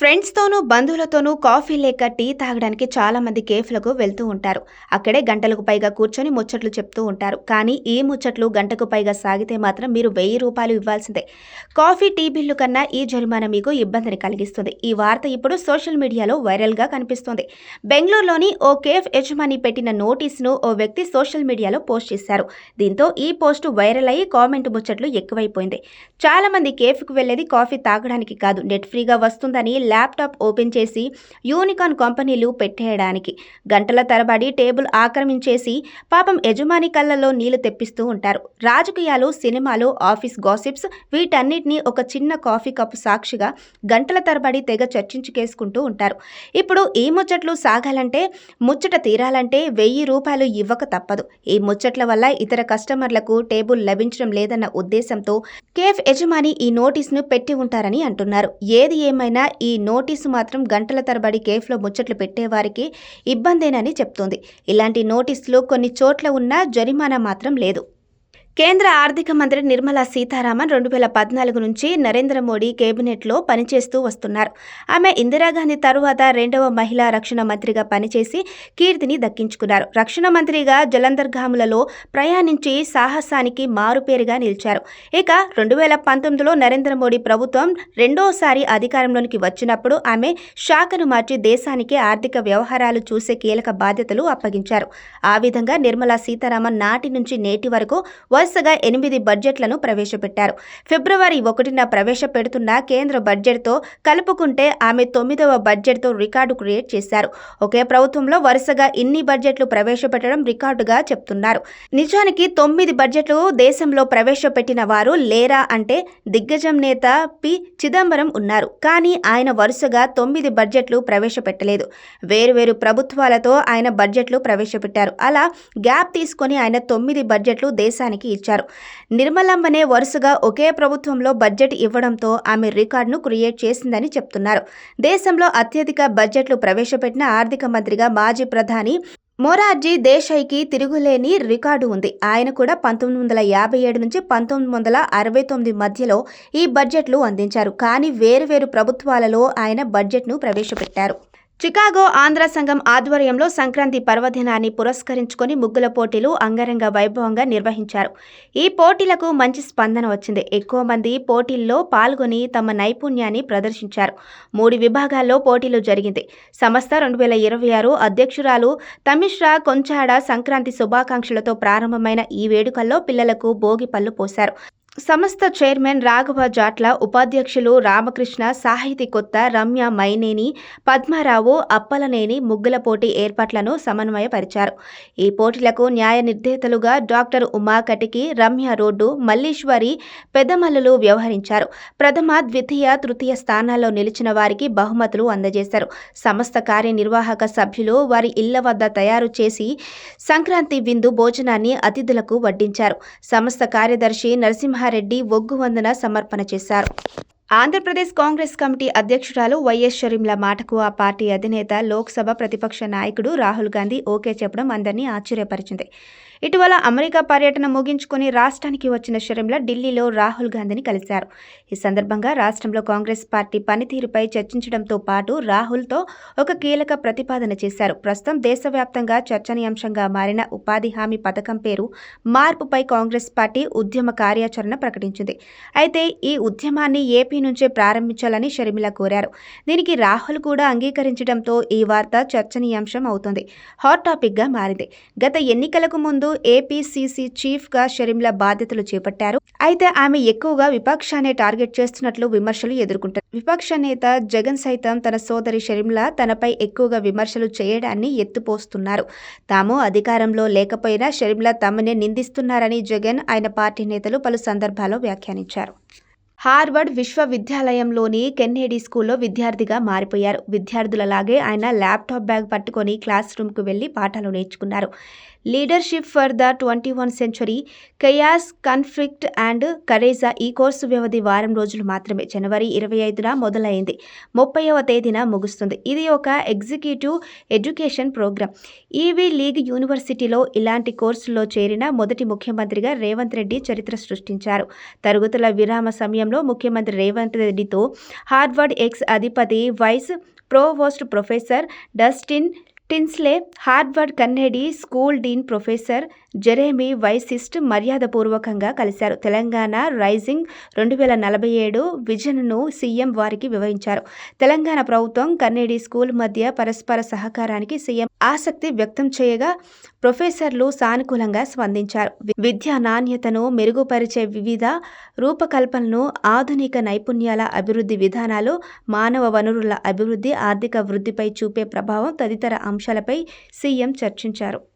ఫ్రెండ్స్తోనూ బంధువులతోనూ coffee లేక tea తాగడానికి చాలా మంది కేఫ్లకు వెళ్తూ ఉంటారు. అక్కడే గంటలకు పైగా కూర్చొని ముచ్చట్లు చెప్తూ ఉంటారు. కానీ ఈ ముచ్చట్లు గంటకు పైగా సాగితే మాత్రం మీరు వెయ్యి రూపాయలు ఇవ్వాల్సిందే. కాఫీ టీ బిల్లు కన్నా ఈ జరిమానా మీకు ఇబ్బందిని కలిగిస్తుంది. ఈ వార్త ఇప్పుడు సోషల్ మీడియాలో వైరల్గా కనిపిస్తుంది. బెంగళూరులోని ఓ కేఫ్ యజమాని పెట్టిన నోటీసును ఓ వ్యక్తి సోషల్ మీడియాలో పోస్ట్ చేశారు. దీంతో ఈ పోస్ట్ వైరల్ అయ్యి కామెంట్ ముచ్చట్లు ఎక్కువైపోయింది. చాలామంది కేఫ్కు వెళ్ళేది కాఫీ తాగడానికి కాదు. నెట్ ఫ్రీగా వస్తుందని ల్యాప్టాప్ ఓపెన్ చేసి యూనికాన్ కంపెనీలు పెట్టేయడానికి. గంటల తరబడి టేబుల్ ఆక్రమించేసి పాపం యజమాని కళ్ళలో నీళ్ళు తెప్పిస్తూ ఉంటారు. రాజకీయాలు సినిమాలు ఆఫీస్ గాసిప్స్ వీటన్నిటినీ ఒక చిన్న కాఫీ కప్పు సాక్షిగా గంటల తరబడి తెగ చర్చించుకేసుకుంటూ ఉంటారు. ఇప్పుడు ఈ ముచ్చట్లు సాగాలంటే ముచ్చట తీరాలంటే వెయ్యి రూపాయలు ఇవ్వక తప్పదు. ఈ ముచ్చట్ల వల్ల ఇతర కస్టమర్లకు టేబుల్ లభించడం లేదన్న ఉద్దేశంతో కేఫ్ యజమాని ఈ నోటీస్ను పెట్టి ఉంటారని అంటున్నారు. ఏది ఏమైనా ఈ నోటీసు మాత్రం గంటల తరబడి కేఫ్లో ముచ్చట్లు పెట్టేవారికి ఇబ్బందేనని చెప్తోంది. ఇలాంటి నోటీసులు కొన్ని చోట్ల ఉన్నా జరిమానా మాత్రం లేదు. కేంద్ర ఆర్థిక మంత్రి నిర్మలా సీతారామన్ రెండు వేల పద్నాలుగు నుంచి నరేంద్ర మోడీ కేబినెట్లో పనిచేస్తూ వస్తున్నారు. ఆమె ఇందిరాగాంధీ తరువాత రెండవ మహిళా రక్షణ మంత్రిగా పనిచేసి కీర్తిని దక్కించుకున్నారు. రక్షణ మంత్రిగా జలంధర్గాములలో ప్రయాణించి సాహసానికి మారుపేరుగా నిలిచారు. ఇక రెండు వేల పంతొమ్మిదిలో నరేంద్ర మోడీ ప్రభుత్వం రెండోసారి అధికారంలోనికి వచ్చినప్పుడు ఆమె శాఖను మార్చి దేశానికి ఆర్థిక వ్యవహారాలు చూసే కీలక బాధ్యతలు అప్పగించారు. ఆ విధంగా నిర్మలా సీతారామన్ నాటి నుంచి నేటి వరకు వరుసగా ఎనిమిది బడ్జెట్లను ప్రవేశపెట్టారు. ఫిబ్రవరి ఒకటిన ప్రవేశపెడుతున్న కేంద్ర బడ్జెట్తో కలుపుకుంటే ఆమె తొమ్మిదవ బడ్జెట్తో రికార్డు క్రియేట్ చేశారు. ఒకే ప్రభుత్వంలో వరుసగా ఇన్ని బడ్జెట్లు ప్రవేశపెట్టడం రికార్డుగా చెప్తున్నారు. నిజానికి తొమ్మిది బడ్జెట్లు దేశంలో ప్రవేశపెట్టిన వారు లేరా అంటే దిగ్గజం నేత పి. చిదంబరం ఉన్నారు. కానీ ఆయన వరుసగా తొమ్మిది బడ్జెట్లు ప్రవేశపెట్టలేదు. వేరువేరు ప్రభుత్వాలతో ఆయన బడ్జెట్లు ప్రవేశపెట్టారు. అలా గ్యాప్ తీసుకొని ఆయన తొమ్మిది బడ్జెట్లు దేశానికి ఇచ్చారు. నిర్మలమ్మనే వరుసగా ఒకే ప్రభుత్వంలో బడ్జెట్ ఇవ్వడంతో ఆమె రికార్డును క్రియేట్ చేసిందని చెప్తున్నారు. దేశంలో అత్యధిక బడ్జెట్లు ప్రవేశపెట్టిన ఆర్థిక మంత్రిగా మాజీ ప్రధాని మొరార్జీ దేశాయ్కి తిరుగులేని రికార్డు ఉంది. ఆయన కూడా పంతొమ్మిది వందల యాభై ఏడు నుంచి పంతొమ్మిది వందల అరవై తొమ్మిది మధ్యలో ఈ బడ్జెట్లు అందించారు. కానీ వేరువేరు ప్రభుత్వాలలో ఆయన బడ్జెట్ను ప్రవేశపెట్టారు. చికాగో ఆంధ్ర సంఘం ఆధ్వర్యంలో సంక్రాంతి పర్వదినాన్ని పురస్కరించుకొని ముగ్గుల పోటీలు అంగరంగ వైభవంగా నిర్వహించారు. ఈ పోటీలకు మంచి స్పందన వచ్చింది. ఎక్కువ మంది పోటీల్లో పాల్గొని తమ నైపుణ్యాన్ని ప్రదర్శించారు. మూడు విభాగాల్లో పోటీలు జరిగింది. సంస్థ రెండు వేల ఇరవై ఆరు అధ్యక్షురాలు తమిశ్రా కొంచాడ సంక్రాంతి శుభాకాంక్షలతో ప్రారంభమైన ఈ వేడుకల్లో పిల్లలకు భోగి పళ్ళు పోశారు. సంస్థ చైర్మన్ రాఘవ జాట్ల ఉపాధ్యక్షులు రామకృష్ణ సాహితీ కొత్త రమ్య మైనేని పద్మారావు అప్పలనేని ముగ్గుల పోటీ ఏర్పాట్లను సమన్వయపరిచారు. ఈ పోటీలకు న్యాయ నిర్దేతలుగా డాక్టర్ ఉమాకటికి రమ్య రోడ్డు మల్లీశ్వరి పెద్దమల్లులు వ్యవహరించారు. ప్రథమ ద్వితీయ తృతీయ స్థానాల్లో నిలిచిన వారికి బహుమతులు అందజేశారు. సంస్థ కార్యనిర్వాహక సభ్యులు వారి ఇళ్ళ వద్ద తయారు చేసి సంక్రాంతి విందు భోజనాన్ని అతిథులకు వడ్డించారు. సంస్థ కార్యదర్శి నరసింహ నరసింహారెడ్డి ఒగ్గు వందన సమర్పణ చేశారు. ఆంధ్రప్రదేశ్ కాంగ్రెస్ కమిటీ అధ్యక్షురాలు వైఎస్ షరీంల మాటకు ఆ పార్టీ అధినేత లోక్సభ ప్రతిపక్ష నాయకుడు రాహుల్ గాంధీ ఓకే చెప్పడం అందరినీ ఆశ్చర్యపరిచింది. ఇటీవల అమెరికా పర్యటన ముగించుకుని రాష్ట్రానికి వచ్చిన షరీంల ఢిల్లీలో రాహుల్ గాంధీని కలిశారు. ఈ సందర్భంగా రాష్ట్రంలో కాంగ్రెస్ పార్టీ పనితీరుపై చర్చించడంతో పాటు రాహుల్తో ఒక కీలక ప్రతిపాదన చేశారు. ప్రస్తుతం దేశవ్యాప్తంగా చర్చనీయాంశంగా మారిన ఉపాధి హామీ పథకం పేరు మార్పుపై కాంగ్రెస్ పార్టీ ఉద్యమ కార్యాచరణ ప్రకటించింది. అయితే ఈ ఉద్యమాన్ని ఏపీ నుంచే ప్రారంభించాలని షర్మిల కోరారు. దీనికి రాహుల్ కూడా అంగీకరించడంతో ఈ వార్త చర్చనీయాంశం అవుతుంది. హాట్ టాపిక్గా మారింది. గత ఎన్నికలకు ముందు ఏపీసీసీ చీఫ్గా షర్మిల బాధ్యతలు చేపట్టారు. అయితే ఆమె ఎక్కువగా విపక్షాన్ని టార్గెట్ చేస్తున్నట్లు విమర్శలు ఎదుర్కొంటారు విపక్ష నేత జగన్ సైతం తన సోదరి షర్మిల తనపై ఎక్కువగా విమర్శలు చేయడాన్ని ఎత్తుపోస్తున్నారు. తాము అధికారంలో లేకపోయినా షర్మిల తమనే నిందిస్తున్నారని జగన్ ఆయన పార్టీ నేతలు పలు సందర్భాల్లో వ్యాఖ్యానించారు. హార్వర్డ్ విశ్వవిద్యాలయంలోని కెన్నెడీ స్కూల్లో విద్యార్థిగా మారిపోయారు. విద్యార్థులలాగే ఆయన ల్యాప్టాప్ బ్యాగ్ పట్టుకొని క్లాస్ రూమ్కు వెళ్ళి పాఠాలు నేర్చుకున్నారు. Leadership for the twenty one century chaos conflict and courage ఈ కోర్సు వ్యవధి వారం రోజులు మాత్రమే. జనవరి ఇరవై ఐదున మొదలైంది. ముప్పైవ తేదీన ముగుస్తుంది. ఇది ఒక executive education program. Ivy League యూనివర్సిటీలో ఇలాంటి కోర్సుల్లో చేరిన మొదటి ముఖ్యమంత్రిగా రేవంత్ రెడ్డి చరిత్ర సృష్టించారు. తరగతుల విరామ సమయంలో ముఖ్యమంత్రి రేవంత్ రెడ్డితో హార్వర్డ్ ఎక్స్ అధిపతి vice provost professor Dustin Tinsley Harvard Kennedy school dean professor Jeremy Weinstein మర్యాదపూర్వకంగా కలిశారు. తెలంగాణ రైజింగ్ రెండు వేల నలభై ఏడు విజన్ను సీఎం వారికి వివరించారు. తెలంగాణ ప్రభుత్వం కన్నెడీ స్కూల్ మధ్య పరస్పర సహకారానికి సీఎం ఆసక్తి వ్యక్తం చేయగా ప్రొఫెసర్లు సానుకూలంగా స్పందించారు. విద్యా నాణ్యతను మెరుగుపరిచే వివిధ రూపకల్పనను ఆధునిక నైపుణ్యాల అభివృద్ధి విధానాలు మానవ వనరుల అభివృద్ధి ఆర్థిక వృద్ధిపై చూపే ప్రభావం తదితర అంశాలపై సీఎం చర్చించారు.